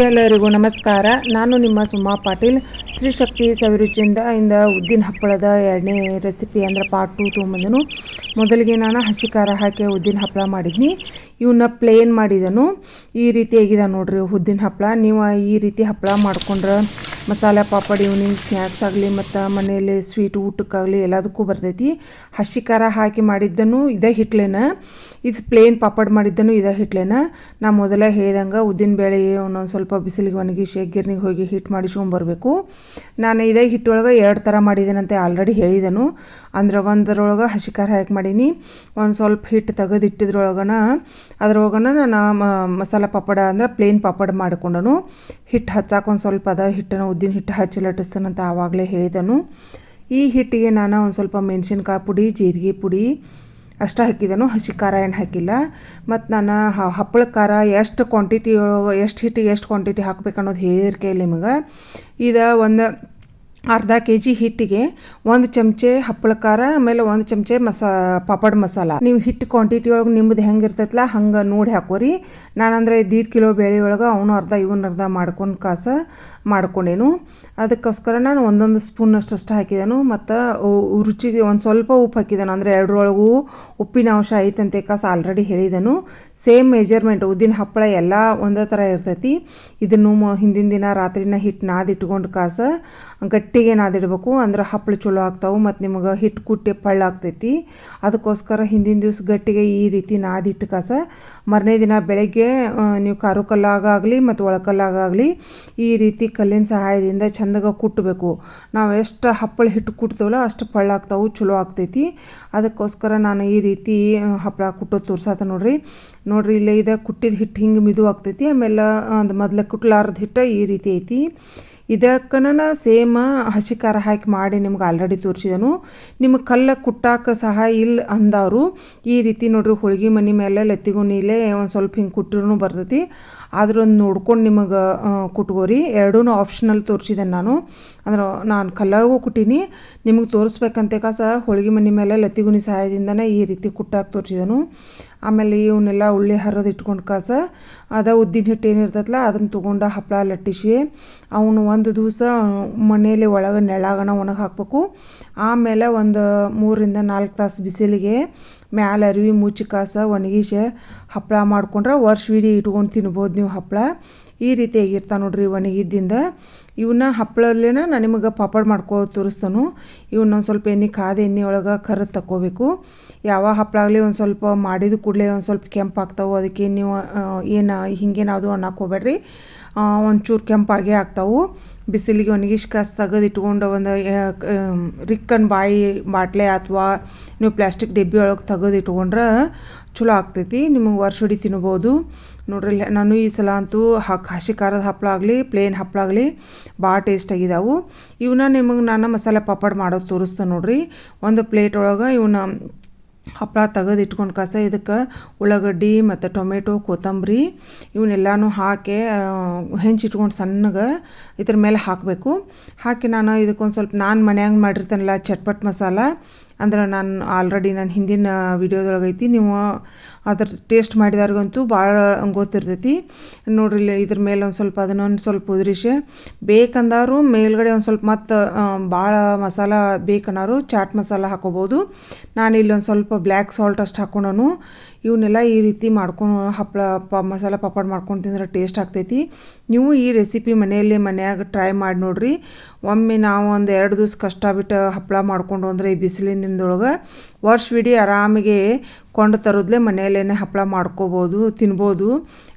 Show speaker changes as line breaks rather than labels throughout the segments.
ಎಲ್ಲರಿಗೂ ನಮಸ್ಕಾರ. ನಾನು ನಿಮ್ಮ ಸುಮಾ ಪಾಟೀಲ್. ಶ್ರೀ ಶಕ್ತಿ ಸವಿರುಚಿಯಿಂದ ಇಂದ ಉದ್ದಿನ ಹಪ್ಪಳದ ಎರಡನೇ ರೆಸಿಪಿ ಅಂದ್ರೆ ಪಾರ್ಟ್ ಟು ತೊಗೊಂಬಂದನು. ಮೊದಲಿಗೆ ನಾನು ಹಸಿ ಖಾರ ಹಾಕಿ ಉದ್ದಿನ ಹಪ್ಪಳ ಮಾಡಿದ್ನಿ. ಇವನ್ನ ಪ್ಲೇನ್ ಮಾಡಿದನು. ಈ ರೀತಿ ಆಗಿದೆ ನೋಡ್ರಿ ಉದ್ದಿನ ಹಪ್ಪಳ. ನೀವು ಈ ರೀತಿ ಹಪ್ಪಳ ಮಾಡ್ಕೊಂಡ್ರೆ ಮಸಾಲೆ, ಪಾಪಡ್ ಇವ್ನಿಂಗ್ ಸ್ನ್ಯಾಕ್ಸ್ ಆಗಲಿ ಮತ್ತು ಮನೆಯಲ್ಲಿ ಸ್ವೀಟ್ ಊಟಕ್ಕಾಗಲಿ ಎಲ್ಲದಕ್ಕೂ ಬರ್ತೈತಿ. ಹಸಿ ಖಾರ ಹಾಕಿ ಮಾಡಿದ್ದನು ಇದೇ ಹಿಟ್ಲೇನ, ಇದು ಪ್ಲೇನ್ ಪಾಪಡ್ ಮಾಡಿದ್ದನು ಇದೇ ಹಿಟ್ಲೇನ. ನಾ ಮೊದಲೇ ಹೇಳ್ದಂಗೆ ಉದ್ದಿನ ಬೇಳೆ ಒಂದೊಂದು ಸ್ವಲ್ಪ ಬಿಸಿಲಿಗೆ ಒಣಗಿಸಿ ಗಿರ್ನಿಗೆ ಹೋಗಿ ಹಿಟ್ಟು ಮಾಡಿಸ್ಕೊಂಬರ್ಬೇಕು ನಾನು ಇದೇ ಹಿಟ್ಟೊಳಗೆ ಎರಡು ಥರ ಮಾಡಿದ್ದೇನಂತೆ ಆಲ್ರೆಡಿ ಹೇಳಿದನು. ಅಂದ್ರೆ ಒಂದರೊಳಗೆ ಹಸಿ ಖಾರ ಹಾಕಿ ಮಾಡೀನಿ. ಒಂದು ಸ್ವಲ್ಪ ಹಿಟ್ಟು ತೆಗೆದಿಟ್ಟಿದ್ರೊಳಗನ, ಅದ್ರೊಳಗನ ನಾನು ಮಸಾಲೆ, ಪಾಪಡ ಅಂದ್ರೆ ಪ್ಲೇನ್ ಪಾಪಡ್ ಮಾಡ್ಕೊಂಡನು. ಹಿಟ್ಟು ಹಚ್ಚಾಕ ಒಂದು ಸ್ವಲ್ಪ ಅದ ಹಿಟ್ಟನ್ನು ಉದ್ದಿನ ಹಿಟ್ಟು ಹಚ್ಚಿ ಲಟ್ಟಿಸ್ತಾನಂತ ಆವಾಗಲೇ ಹೇಳಿದನು. ಈ ಹಿಟ್ಟಿಗೆ ನಾನು ಒಂದು ಸ್ವಲ್ಪ ಮೆಣಸಿನ್ಕಾಯಿ ಪುಡಿ, ಜೀರಿಗೆ ಪುಡಿ ಅಷ್ಟು ಹಾಕಿದನು. ಹಸಿ ಖಾರ ಏನು ಹಾಕಿಲ್ಲ. ಮತ್ತು ನಾನು ಹಪ್ಪಳ ಖಾರ ಎಷ್ಟು ಕ್ವಾಂಟಿಟಿ ಎಷ್ಟು ಹಿಟ್ಟಿಗೆ ಎಷ್ಟು ಕ್ವಾಂಟಿಟಿ ಹಾಕ್ಬೇಕು ಅನ್ನೋದು ಹೇಳಿರ್ಕೇಳಿ ನಿಮಗೆ. ಇದು ಒಂದು ಅರ್ಧ ಕೆ ಜಿ ಹಿಟ್ಟಿಗೆ ಒಂದು ಚಮಚೆ ಹಪ್ಪಳ ಖಾರ ಆಮೇಲೆ ಒಂದು ಚಮಚೆ ಮಸಾ, ಪಾಪಡ್ ಮಸಾಲ. ನೀವು ಹಿಟ್ಟು ಕ್ವಾಂಟಿಟಿ ಒಳಗೆ ನಿಮ್ಮದು ಹೆಂಗೆ ಇರ್ತೈತಲ್ಲ ಹಂಗೆ ನೋಡಿ ಹಾಕೋರಿ. ನಾನಂದರೆ ದೀಡ್ ಕಿಲೋ ಬೇಳೆ ಒಳಗೆ ಅವನು ಅರ್ಧ ಇವನ್ನ ಅರ್ಧ ಮಾಡ್ಕೊಂಡು ಕಾಸ ಮಾಡ್ಕೊಂಡೇನು. ಅದಕ್ಕೋಸ್ಕರ ನಾನು ಒಂದೊಂದು ಸ್ಪೂನ್ ಅಷ್ಟು ಹಾಕಿದೆನು. ಮತ್ತು ರುಚಿಗೆ ಒಂದು ಸ್ವಲ್ಪ ಉಪ್ಪು ಹಾಕಿದೆನು. ಅಂದರೆ ಎರಡರೊಳಗೂ ಉಪ್ಪಿನ ಅಂಶ ಐತಂತೆ ಕಾಸ ಆಲ್ರೆಡಿ ಹೇಳಿದೆನು. ಸೇಮ್ ಮೆಜರ್ಮೆಂಟ್ ಉದ್ದಿನ ಹಪ್ಪಳ ಎಲ್ಲ ಒಂದೇ ಥರ ಇರ್ತೈತಿ. ಇದನ್ನು ಹಿಂದಿನ ದಿನ ರಾತ್ರಿನ ಹಿಟ್ಟು ನಾದಿಟ್ಕೊಂಡು ಕಾಸ ಗಟ್ಟಿಗೆ ನಾದಿಡಬೇಕು ಅಂದ್ರೆ ಹಪ್ಪಳ ಚಲೋ ಆಗ್ತಾವೆ ಮತ್ತು ನಿಮಗೆ ಹಿಟ್ಟು ಕುಟ್ಟಿ ಪಳ್ಳ ಆಗ್ತೈತಿ. ಅದಕ್ಕೋಸ್ಕರ ಹಿಂದಿನ ದಿವ್ಸ ಗಟ್ಟಿಗೆ ಈ ರೀತಿ ನಾದಿಟ್ಟು ಕಾಸ. ಮರನೇ ದಿನ ಬೆಳಗ್ಗೆ ನೀವು ಕಾರು ಕಲ್ಲಾಗಲಿ ಮತ್ತು ಒಳಕಲ್ಲಾಗಲಿ ಈ ರೀತಿ ಕಲ್ಲಿನ ಸಹಾಯದಿಂದ ಚಂದಗ ಕುಟ್ಟಬೇಕು ನಾವು ಎಷ್ಟು ಹಪ್ಪಳ ಹಿಟ್ಟು ಕುಟ್ತೇವಲ್ಲ ಅಷ್ಟು ಪಳ್ಳ ಆಗ್ತಾವೆ, ಚಲೋ ಆಗ್ತೈತಿ. ಅದಕ್ಕೋಸ್ಕರ ನಾನು ಈ ರೀತಿ ಹಪ್ಪಳ ಕುಟ್ಟೋದು ತೋರ್ಸಾತ ನೋಡ್ರಿ. ನೋಡ್ರಿ ಇಲ್ಲೇ ಇದೆ ಕುಟ್ಟಿದ ಹಿಟ್ಟು ಹಿಂಗೆ ಮಿದು ಆಗ್ತೈತಿ. ಆಮೇಲೆ ಅದು ಮೊದ್ಲು ಕುಟ್ಲಾರ್ದ ಹಿಟ್ಟು ಈ ರೀತಿ ಐತಿ. ಇದಕ್ಕನ ಸೇಮ್ ಹಸಿ ಖಾರ ಹಾಕಿ ಮಾಡಿ ನಿಮ್ಗೆ ಆಲ್ರೆಡಿ ತೋರಿಸಿದನು. ನಿಮಗೆ ಕಲ್ಲ ಕುಟ್ಟಾಕ ಸಹ ಇಲ್ಲ ಅಂದವರು. ಈ ರೀತಿ ನೋಡ್ರಿ, ಹೋಳ್ಗೆ ಮನೆ ಮೇಲೆ ಲತ್ತಿಗುಣಿಲೆ ಒಂದು ಸ್ವಲ್ಪ ಹಿಂಗೆ ಕುಟ್ಟಿರೂ ಬರ್ತೈತಿ. ಆದ್ರೆ ನೋಡ್ಕೊಂಡು ನಿಮಗೆ ಕುಟ್ಕೋರಿ ಎರಡೂ ಆಪ್ಷನಲ್ ತೋರಿಸಿದೆ ನಾನು. ಅಂದ್ರೆ ನಾನು ಕಲ್ಲರ್ಗೂ ಕುಟ್ಟೀನಿ, ನಿಮಗೆ ತೋರಿಸ್ಬೇಕಂತೆ ಕಾಸ. ಹೋಳಿಗೆ ಮನೆ ಮೇಲೆ ಲತ್ತಿಗುಣಿ ಸಹಾಯದಿಂದನೇ ಈ ರೀತಿ ಕುಟ್ಟಾಕಿ ತೋರಿಸಿದನು. ಆಮೇಲೆ ಇವನ್ನೆಲ್ಲ ಉಳ್ಳಿ ಹರಿದು ಇಟ್ಕೊಂಡು ಕಾಸ. ಅದ ಉದ್ದಿನ ಹಿಟ್ಟು ಏನಿರ್ತೈತಲ್ಲ ಅದನ್ನು ತೊಗೊಂಡು ಹಪ್ಪಳ ಲಟ್ಟಿಸಿ, ಅವನು ಒಂದು ದಿವಸ ಮನೆಯಲ್ಲಿ ಒಳಗೆ ನೆಳಾಗಣ ಒಣಗಿ ಹಾಕಬೇಕು. ಆಮೇಲೆ ಒಂದು ಮೂರಿಂದ ನಾಲ್ಕು ತಾಸು ಬಿಸಿಲಿಗೆ ಮ್ಯಾಲೆ ಅರಿವಿ ಮುಚ್ಚಿ ಕಾಸ ಒಣಗಿಸಿ ಹಪ್ಪಳ ಮಾಡ್ಕೊಂಡ್ರೆ ವರ್ಷವಿಡೀ ಇಟ್ಕೊಂಡು ತಿನ್ಬೋದು ನೀವು ಹಪ್ಪಳ ಈ ರೀತಿಯಾಗಿರ್ತಾವೆ ನೋಡ್ರಿ ಒಣಗಿದ್ದಿಂದ ಇವನ್ನ ಹಪ್ಪಳಲ್ಲೇನ ನಾನು ನಿಮಗೆ ಪಾಪಡ್ ಮಾಡ್ಕೊ ತೋರಿಸ್ತಾನು. ಇವನ್ನ ಒಂದು ಸ್ವಲ್ಪ ಎಣ್ಣೆ ಕಾದ ಎಣ್ಣೆ ಒಳಗೆ ಕರೆದು ತಗೋಬೇಕು ಯಾವ ಹಪ್ಪಳ ಆಗಲಿ ಒಂದು ಸ್ವಲ್ಪ ಮಾಡಿದ ಕೂಡಲೇ ಒಂದು ಸ್ವಲ್ಪ ಕೆಂಪು ಆಗ್ತಾವೆ. ಅದಕ್ಕೆ ನೀವು ಏನು ಹಿಂಗೇನಾದರೂ ಅನ್ನಕ್ಕೆ ಹೋಗ್ಬೇಡ್ರಿ. ಒಂಚೂರು ಕೆಂಪಾಗೇ ಆಗ್ತಾವೆ. ಬಿಸಿಲಿಗೆ ಒಣಗಿಸಿ ಕಾಸು ತೆಗೆದು ಇಟ್ಕೊಂಡು ಒಂದು ರಿಕ್ಕನ್ ಬಾಯಿ ಬಾಟ್ಲೆ ಅಥವಾ ನೀವು ಪ್ಲಾಸ್ಟಿಕ್ ಡಬ್ಬಿ ಒಳಗೆ ತೆಗೆದು ಇಟ್ಕೊಂಡ್ರೆ ಚಲೋ ಆಗ್ತೈತಿ. ನಿಮಗೆ ವರ್ಷಡಿ ತಿನ್ಬೋದು. ನೋಡ್ರಿ ನಾನು ಈ ಸಲ ಅಂತೂ ಹ ಹಸಿ ಖಾರದ ಹಪ್ಪಳ ಆಗಲಿ ಪ್ಲೇನ್ ಹಪ್ಪಳ ಆಗಲಿ ಭಾಳ ಟೇಸ್ಟ್ ಆಗಿದಾವು. ಇವನ್ನ ನಿಮಗೆ ನಾನು ಮಸಾಲೆ ಪಾಪಡ್ ಮಾಡೋದು ತೋರಿಸ್ತೆ ನೋಡ್ರಿ. ಒಂದು ಪ್ಲೇಟ್ ಒಳಗೆ ಇವನ್ನ ಹಪ್ಪಳ ತೆಗೆದು ಇಟ್ಕೊಂಡು ಕಸ ಇದಕ್ಕೆ ಉಳ್ಳಾಗಡ್ಡಿ ಮತ್ತು ಟೊಮೆಟೊ, ಕೊತ್ತಂಬರಿ ಇವನ್ನೆಲ್ಲನೂ ಹಾಕಿ ಹೆಂಚಿಟ್ಕೊಂಡು ಸಣ್ಣಗೆ ಇದ್ರ ಮೇಲೆ ಹಾಕಬೇಕು. ಹಾಕಿ ನಾನು ಇದಕ್ಕೊಂದು ಸ್ವಲ್ಪ ನಾನು ಮನ್ಯಾಗ ಮಾಡಿರ್ತೇನಲ್ಲ ಚಟ್ಪಟ್ ಮಸಾಲ ಅಂದ್ರೆ ನಾನು ಆಲ್ರೆಡಿ ನಾನು ಹಿಂದಿನ ವಿಡಿಯೋದೊಳಗೈತಿ ನೀವು ಅದ್ರ ಟೇಸ್ಟ್ ಮಾಡಿದವ್ರಿಗಂತೂ ಭಾಳ ಗೊತ್ತಿರ್ತೈತಿ. ನೋಡ್ರಿ ಇದ್ರ ಮೇಲೆ ಒಂದು ಸ್ವಲ್ಪ ಅದನ್ನೊಂದು ಸ್ವಲ್ಪ ಉದುರಿಸಿ ಬೇಕಂದವರು ಮೇಲ್ಗಡೆ ಒಂದು ಸ್ವಲ್ಪ ಮತ್ತು ಭಾಳ ಮಸಾಲ ಬೇಕನ್ನೋರು ಚಾಟ್ ಮಸಾಲ ಹಾಕೋಬೋದು. ನಾನು ಇಲ್ಲಿ ಒಂದು ಸ್ವಲ್ಪ ಬ್ಲ್ಯಾಕ್ ಸಾಲ್ಟ್ ಅಷ್ಟು ಹಾಕೊಂಡನು. ಇವನ್ನೆಲ್ಲ ಈ ರೀತಿ ಮಾಡ್ಕೊಂಡು ಹಪ್ಪಳ ಪ ಮಸಾಲ ಪಾಪಡ್ ಮಾಡ್ಕೊಂಡು ತಿಂದ್ರೆ ಟೇಸ್ಟ್ ಆಗ್ತೈತಿ. ನೀವು ಈ ರೆಸಿಪಿ ಮನೆಯಲ್ಲೇ ಮನೆಯಾಗ ಟ್ರೈ ಮಾಡಿ ನೋಡ್ರಿ. ಒಮ್ಮೆ ನಾವು ಒಂದು ಎರಡು ದಿವ್ಸ ಕಷ್ಟ ಬಿಟ್ಟು ಹಪ್ಪಳ ಮಾಡ್ಕೊಂಡು ಅಂದರೆ ಈ ಬಿಸಿಲಿನ ದಿನದೊಳಗೆ ವರ್ಷವಿಡೀ ಆರಾಮಿಗೆ ಕೊಂಡು ತರೋದ್ಲೆ ಮನೆಯಲ್ಲೇ ಹಪ್ಪಳ ಮಾಡ್ಕೋಬೋದು, ತಿನ್ಬೋದು.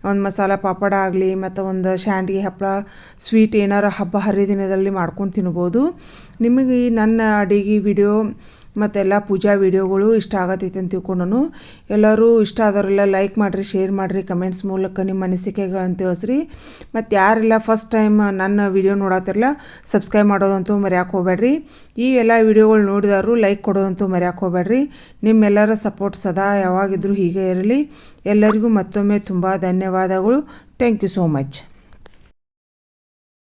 ಒಂದು ಮಸಾಲ ಪಾಪಡ ಆಗಲಿ ಮತ್ತು ಒಂದು ಶಾಂಡ್ಗೆ ಹಪ್ಪಳ ಸ್ವೀಟ್ ಏನಾರು ಹಬ್ಬ ಹರಿದಿನದಲ್ಲಿ ಮಾಡ್ಕೊಂಡು ತಿನ್ಬೋದು. ನಿಮಗೆ ಈ ನನ್ನ ಅಡಿಗೆ ವಿಡಿಯೋ ಮತ್ತೆಲ್ಲ ಪೂಜಾ ವಿಡಿಯೋಗಳು ಇಷ್ಟ ಆಗತ್ತೈತೆ ಅಂತ ತಿಳ್ಕೊಂಡನು. ಎಲ್ಲರೂ ಇಷ್ಟ ಆದವರೆಲ್ಲ ಲೈಕ್ ಮಾಡಿರಿ ಶೇರ್ ಮಾಡಿರಿ ಕಮೆಂಟ್ಸ್ ಮೂಲಕ ನಿಮ್ಮ ಅನಿಸಿಕೆಗಳನ್ನು ತಿಳಿಸ್ರಿ. ಮತ್ತು ಯಾರೆಲ್ಲ ಫಸ್ಟ್ ಟೈಮ್ ನನ್ನ ವಿಡಿಯೋ ನೋಡತ್ತಿರಲ್ಲ ಸಬ್ಸ್ಕ್ರೈಬ್ ಮಾಡೋದಂತೂ ಮರ್ಯಾಕೆ ಹೋಗ್ಬೇಡ್ರಿ. ಈ ಎಲ್ಲ ವಿಡಿಯೋಗಳು ನೋಡಿದವರು ಲೈಕ್ ಕೊಡೋದಂತೂ ಮರ್ಯಾಕೆ ಹೋಗ್ಬೇಡ್ರಿ. ನಿಮ್ಮೆಲ್ಲರ ಸಪೋರ್ಟ್ ಸದಾ ಯಾವಾಗಿದ್ದರೂ ಹೀಗೆ ಇರಲಿ. ಎಲ್ಲರಿಗೂ ಮತ್ತೊಮ್ಮೆ ತುಂಬ ಧನ್ಯವಾದಗಳು. Thank you so much